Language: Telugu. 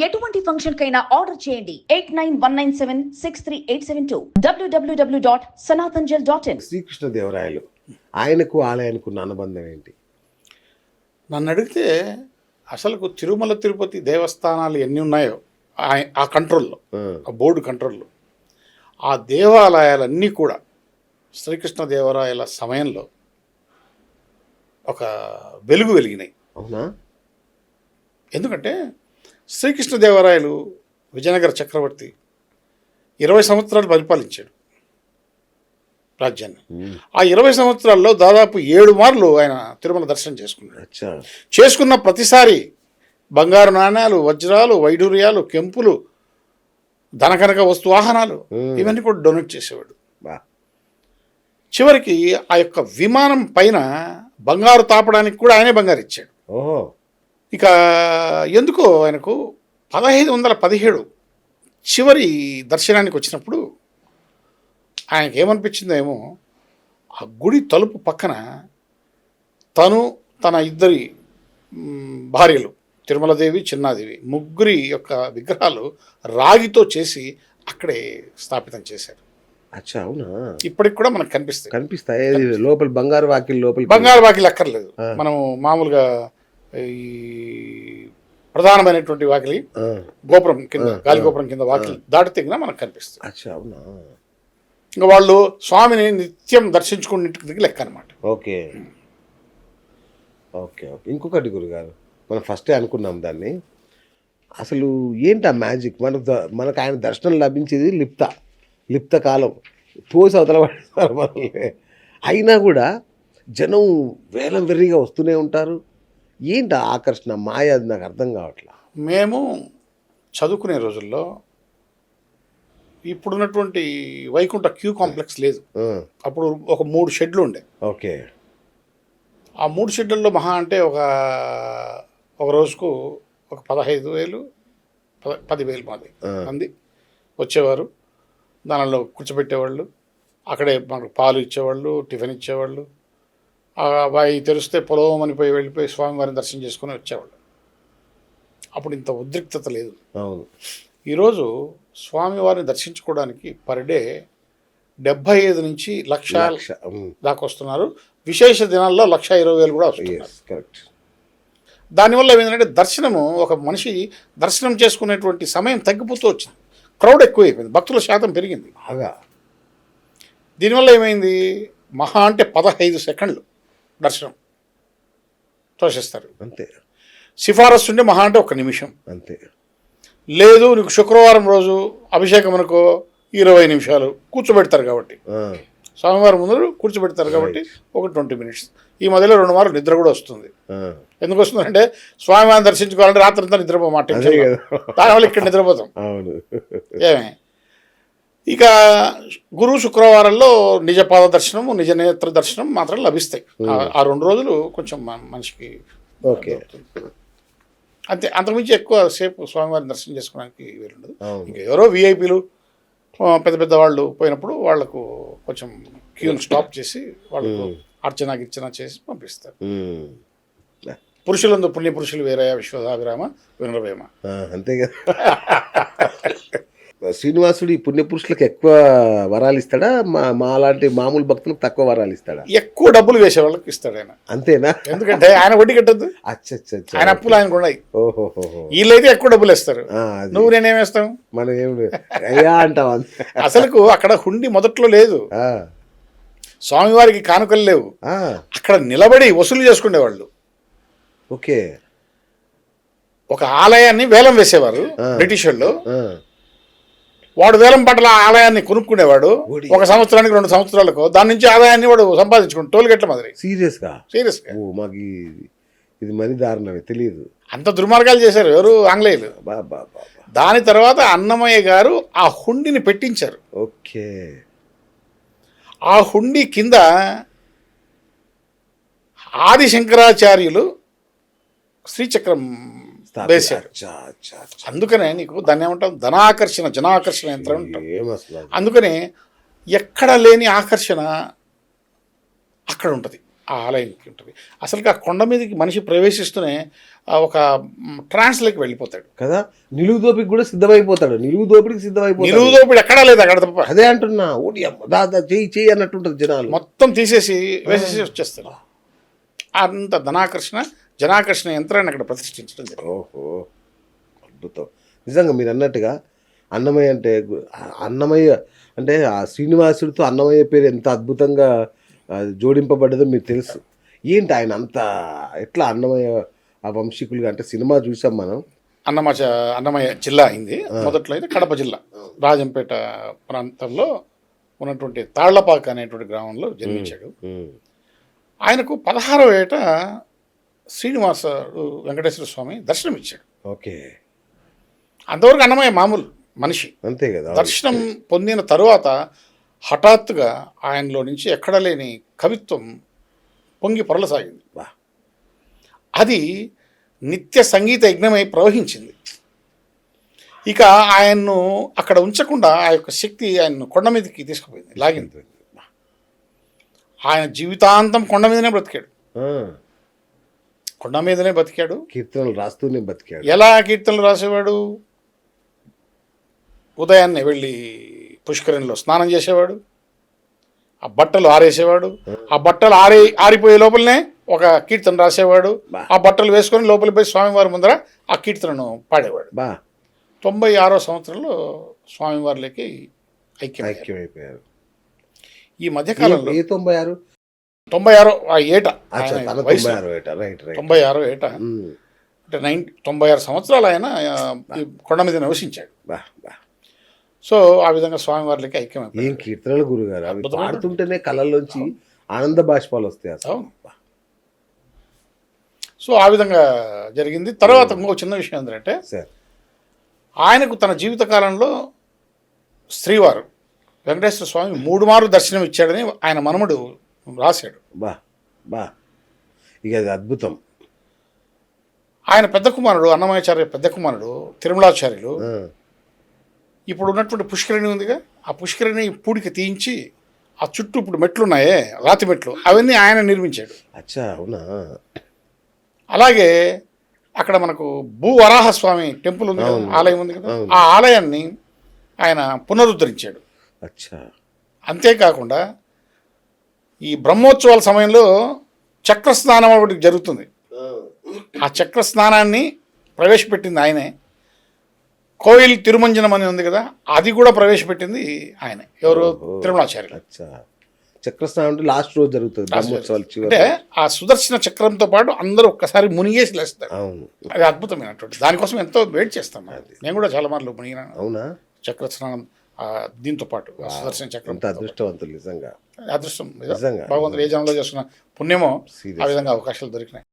ఎటువంటి ఫంక్షన్ కైనా ఆర్డర్ చేయండి. Eight nine one nine seven six three eight seven two. WWW dot Sanatanjal dot in. Srikrishnadevarayalu. ఆయనకు ఆలయానికి ఉన్న అనుబంధం ఏంటి? నన్ను అడిగితే అసలు తిరుమల తిరుపతి దేవస్థానాలు ఎన్ని ఉన్నాయో ఆ- ఆ కంట్రోల్లో ఆ, ఆ బోర్డు కంట్రోల్లో ఆ దేవాలయాలన్నీ కూడా శ్రీకృష్ణదేవరాయల సమయంలో ఒక వెలుగు వెలిగినాయి. అవునా? ఎందుకంటే శ్రీకృష్ణదేవరాయలు విజయనగర చక్రవర్తి ఇరవై సంవత్సరాలు పరిపాలించాడు రాజ్యాన్ని. ఆ ఇరవై సంవత్సరాల్లో దాదాపు ఏడు మార్లు ఆయన తిరుమల దర్శనం చేసుకున్నాడు. చేసుకున్న ప్రతిసారి బంగారు నాణ్యాలు వజ్రాలు వైడూర్యాలు కెంపులు ధనకనక వస్తు వాహనాలు. ఇవన్నీ కూడా డొనేట్ చేసేవాడు. చివరికి ఆ యొక్క విమానం పైన బంగారు తాపడానికి కూడా ఆయనే బంగారు ఇచ్చాడు. ఓహో. ఇక ఎందుకో ఆయనకు పదహైదు వందల పదిహేడు చివరి దర్శనానికి వచ్చినప్పుడు ఆయనకి ఏమనిపించిందో ఏమో ఆ గుడి తలుపు పక్కన తను తన ఇద్దరి భార్యలు తిరుమలదేవి చిన్నాదేవి ముగ్గురి యొక్క విగ్రహాలు రాగితో చేసి అక్కడే స్థాపితం చేశారు. అచ్చా అవునా? ఇప్పటికి కూడా మనకు కనిపిస్తాయి. కనిపిస్తాయి. లోపల బంగారు వాకిల్ లోపల బంగారు వాకిలి అక్కర్లేదు. ఆ. మనము మామూలుగా ఈ ప్రధానమైనటువంటి వాకిలి గోపురం కింద ఆ, గాలి ఆ, గోపురం కింద వాకిలి దాటితే కింద మనకు కనిపిస్తుంది. అచ్చా అవునా? ఇంకా వాళ్ళు స్వామిని నిత్యం దర్శించుకున్నట్టుకి లెక్క అనమాట ఓకే. Okay okay. ఇంకొకటి గురుగారు మనం ఫస్టే అనుకున్నాం దాన్ని. అసలు ఏంటి ఆ మ్యాజిక్? మనకు ద- మనకు ఆయన దర్శనం లభించేది లిప్త లిప్త కాలం. పోసి అవతల మనల్ని. అయినా కూడా జనం వేలం వెర్రిగా వస్తూనే ఉంటారు. ఏంటి ఆకర్షణ? మాయ అది నాకు అర్థం కావట్లా? మేము చదువుకునే రోజుల్లో ఇప్పుడున్నటువంటి వైకుంఠ క్యూ కాంప్లెక్స్ లేదు. అప్పుడు ఒక మూడు షెడ్లు ఉండే. ఓకే. ఆ మూడు షెడ్యూల్లో మహా అంటే ఒక ఒక రోజుకు ఒక పదహైదు వేలు పద పదివేలు మంది. మంది వచ్చేవారు. దానిలో కూర్చోబెట్టేవాళ్ళు. అక్కడే మనకు పాలు ఇచ్చేవాళ్ళు టిఫిన్ ఇచ్చేవాళ్ళు. అవి తెరిస్తే పొలవమని పోయి వెళ్ళిపోయి స్వామివారిని దర్శనం చేసుకుని వచ్చేవాళ్ళు. అప్పుడు ఇంత ఉద్రిక్తత లేదు. ఈరోజు స్వామివారిని దర్శించుకోవడానికి పర్ డే డెబ్భై ఐదు నుంచి లక్ష దాకా వస్తున్నారు. విశేష దినాల్లో లక్ష ఇరవై వేలు కూడా వస్తున్నారు. కరెక్ట్ దానివల్ల ఏంటంటే దర్శనము ఒక మనిషి దర్శనం చేసుకునేటువంటి సమయం తగ్గిపోతూ వచ్చింది. క్రౌడ్ ఎక్కువైపోయింది. భక్తుల శాతం పెరిగింది. బాగా. దీనివల్ల ఏమైంది? మహా అంటే పదహైదు సెకండ్లు. దర్శనం. తోసేస్తారు. అంతే. సిఫారసు ఉంటే మహా అంటే ఒక నిమిషం. అంతే. లేదు నీకు శుక్రవారం రోజు అభిషేకం అనుకో ఇరవై నిమిషాలు కూర్చోబెడతారు కాబట్టి. స్వామివారి ముందు కూర్చోబెడతారు కాబట్టి ఒక ట్వంటీ మినిట్స్. ఈ మధ్యలో రెండు వారాలు నిద్ర కూడా వస్తుంది. ఎందుకు వస్తుందంటే స్వామివారిని దర్శించుకోవాలంటే రాత్రి అంతా నిద్రపోమాట. దానివల్ల ఇక్కడ నిద్రపోతాం. ఏమే? ఇక గురు శుక్రవారాల్లో నిజపాద దర్శనము నిజ నేత్ర దర్శనం మాత్రం లభిస్తాయి. ఆ- రెండు రోజులు కొంచెం మనిషికి ఓకే. అంతే అంతకుమించి ఎక్కువ సేపు స్వామివారిని దర్శనం చేసుకోవడానికి వీలుండదు. ఇంకా ఎవరో విఐపీలు పెద్ద పెద్ద వాళ్ళు పోయినప్పుడు వాళ్ళకు కొంచెం క్యూని స్టాప్ చేసి వాళ్ళకు అర్చన గిర్చన చేసి పంపిస్తారు. పురుషులందు పుణ్య పురుషులు వేరయ విశ్వదాభిరామ వినరవేమ. అంతే కదా. శ్రీనివాసుడు ఈ పుణ్యపురుషులకు ఎక్కువ వరాలు ఇస్తాడా మా మా లాంటి మామూలు భక్తులకు తక్కువ వరాలు ఇస్తాడా ఎక్కువ డబ్బులు వేసే వాళ్ళకి ఇస్తాడు ఆయన. అంతేనా? ఎందుకంటే ఆయన వడ్డీ కట్టద్దు. అచ్చ. ఆయన అప్పులు ఆయనకు ఉన్నాయి. వీళ్ళైతే ఎక్కువ డబ్బులు ఇస్తారు. నువ్వు నేనేమేస్తాం మనం ఏం అయ్యా అంటాం అసలుకు అక్కడ హుండి మొదట్లో లేదు. స్వామివారికి కానుకలు లేవు. అక్కడ నిలబడి వసూలు చేసుకునేవాళ్ళు. ఓకే. ఒక ఆలయాన్ని వేలం వేసేవారు. బ్రిటిష్ వాళ్ళు వాడు వేలం పట్ల ఆ ఆలయాన్ని కొనుక్కునేవాడు. ఒక సంవత్సరానికి రెండు సంవత్సరాలకు దాని నుంచి ఆదాయాన్ని వాడు సంపాదించుకుంటు టోల్గేట్ల మాదిరి. సీరియస్గా సీరియస్గా ఓ మాకు ఇది మరీ దారుణమే తెలియదు. అంత దుర్మార్గాలు చేశారు ఎవరు? ఆంగ్లేయులు. దాని తర్వాత అన్నమయ్య గారు ఆ హుండిని పెట్టించారు. ఓకే. ఆ హుండి కింద ఆది శంకరాచార్యులు శ్రీచక్రం. వేశారు. అందుకనే నీకు దాన్ని ఏమంటాం? ధనాకర్షణ జనాకర్షణ యంత్రం అంటాం? అందుకనే ఎక్కడ లేని ఆకర్షణ అక్కడ ఉంటుంది. ఆ ఆలయంకి ఉంటుంది. అసలు ఆ కొండ మీదకి మనిషి ప్రవేశిస్తూనే ఒక ట్రాన్స్లోకి వెళ్ళిపోతాడు. కదా? నిలువు దోపికి కూడా సిద్ధమైపోతాడు. నిలువు దోపిడికి సిద్ధమైపోతాడు. నిలువు దోపిడి ఎక్కడా లేదు అక్కడ తప్ప. అదే అంటున్నా. ఓడి దాదా చెయ్యి చెయ్యి అన్నట్టుంటది జనాలు. మొత్తం తీసేసి వేసేసి వచ్చేస్తారు. అంత ధనాకర్షణ జనాకర్షణ యంత్రాన్ని అక్కడ ప్రతిష్ఠించడం జరిగింది. ఓహో అద్భుతం. నిజంగా మీరు అన్నట్టుగా అన్నమయ్య అంటే అన్నమయ్య అంటే ఆ శ్రీనివాసుడితో అన్నమయ్య పేరు ఎంత అద్భుతంగా జోడింపబడ్డదో మీకు తెలుసు. ఏంటి ఆయన అంత ఎట్లా అన్నమయ్య ఆ వంశీకులుగా అంటే సినిమా చూసాం మనం? అన్నమాచ అన్నమయ్య జిల్లా అయింది. మొదట్లో అయితే కడప జిల్లా. రాజంపేట ప్రాంతంలో ఉన్నటువంటి తాళ్ళపాక అనేటువంటి గ్రామంలో జన్మించాడు. ఆయనకు పదహారవ ఏట శ్రీనివాసుడు వెంకటేశ్వర స్వామి దర్శనమిచ్చాడు. ఓకే. అంతవరకు అన్నమయ్య మామూలు మనిషి. అంతే కదా. దర్శనం పొందిన తరువాత హఠాత్తుగా ఆయనలో నుంచి ఎక్కడ లేని కవిత్వం పొంగి పొరలసాగింది. అది నిత్య సంగీత యజ్ఞమై ప్రవహించింది. ఇక ఆయన్ను అక్కడ ఉంచకుండా ఆ యొక్క శక్తి ఆయన్ను కొండ మీదకి తీసుకుపోయింది లాగింది. ఆయన జీవితాంతం కొండ మీదనే బ్రతికాడు. కొండ మీదనే బతికాడు. కీర్తనలు రాస్తూనే బతికాడు. ఎలా కీర్తనలు రాసేవాడు? ఉదయాన్నే వెళ్ళి పుష్కరిణిలో స్నానం చేసేవాడు. ఆ బట్టలు ఆరేసేవాడు. ఆ బట్టలు ఆరి ఆరిపోయే లోపలనే ఒక కీర్తన రాసేవాడు. ఆ బట్టలు వేసుకొని లోపలికి పోయి స్వామివారి ముందర ఆ కీర్తనను పాడేవాడు. బా. తొంభై ఆరో సంవత్సరంలో స్వామివారిలోకి ఐక్యం ఐక్యమైపోయారు. ఈ మధ్యకాలంలో ఏ తొంభై ఆరు? తొంభై ఆరో ఆ ఏట. వయసు తొంభై ఆరు ఏట. అంటే నైన్ తొంభై ఆరు సంవత్సరాలు ఆయన ఆ, ఈ కొండ మీద నివసించాడు. సో ఆ విధంగా స్వామివారికి ఐక్యమైపోయాడు ఏం కీర్తనలు గురుగారు? అవి అద్భుతమైన- పాడుతుంటేనే కళ్ళల్లోంచి ఆనంద బాష్పాలు వస్తాయి అసలు. అవును. సో ఆ విధంగా జరిగింది. తర్వాత ఇంకో చిన్న విషయం ఏంటంటే సార్. ఆయనకు తన జీవితకాలంలో శ్రీవారు వెంకటేశ్వర స్వామి మూడు మారు దర్శనం ఇచ్చాడని ఆయన మనముడు రాశాడు. బా బా. ఇక అది అద్భుతం. ఆయన పెద్ద కుమారుడు అన్నమాచార్య పెద్ద కుమారుడు తిరుమలాచార్యులు. ఇప్పుడు ఉన్నటువంటి పుష్కరిణి ఉందిగా. ఆ పుష్కరిణి పూడికి తీయించి ఆ చుట్టూ ఇప్పుడు మెట్లు ఉన్నాయే రాతి మెట్లు. అవన్నీ ఆయన నిర్మించాడు. అచ్చా అవునా? అలాగే అక్కడ మనకు భూ వరాహ స్వామి టెంపుల్ ఉంది కదా, ఆలయం ఉంది కదా. ఆ ఆలయాన్ని ఆయన పునరుద్ధరించాడు. అచ్చా. అంతేకాకుండా ఈ బ్రహ్మోత్సవాల సమయంలో చక్ర స్నానం ఒకటి జరుగుతుంది. ఆ. చక్ర స్నానాన్ని ప్రవేశపెట్టింది ఆయనే. కోయిల్ తిరుమంజనం అని ఉంది కదా అది కూడా ప్రవేశపెట్టింది ఆయనే. ఎవరు. తిరుమలాచార్యులు. చక్రస్నానం అంటే లాస్ట్ రోజు జరుగుతుంది బ్రహ్మోత్సవాలు అంటే ఆ సుదర్శన చక్రంతో పాటు అందరూ ఒక్కసారి మునిగేసి లేస్తారు. అవును. అది అద్భుతమైనటువంటి దానికోసం ఎంతో వెయిట్ చేస్తాం నేను కూడా చాలా మార్లు మునిగినాను. అవునా? చక్ర స్నానం ఆ, దీంతో పాటు సుదర్శన చక్రం అదృష్టవంతులు నిజంగా అదృష్టం నిజంగా. భగవంతుడు ఏ జనంలో చేస్తున్న పుణ్యమో. ఆ విధంగా అవకాశాలు దొరికినాయి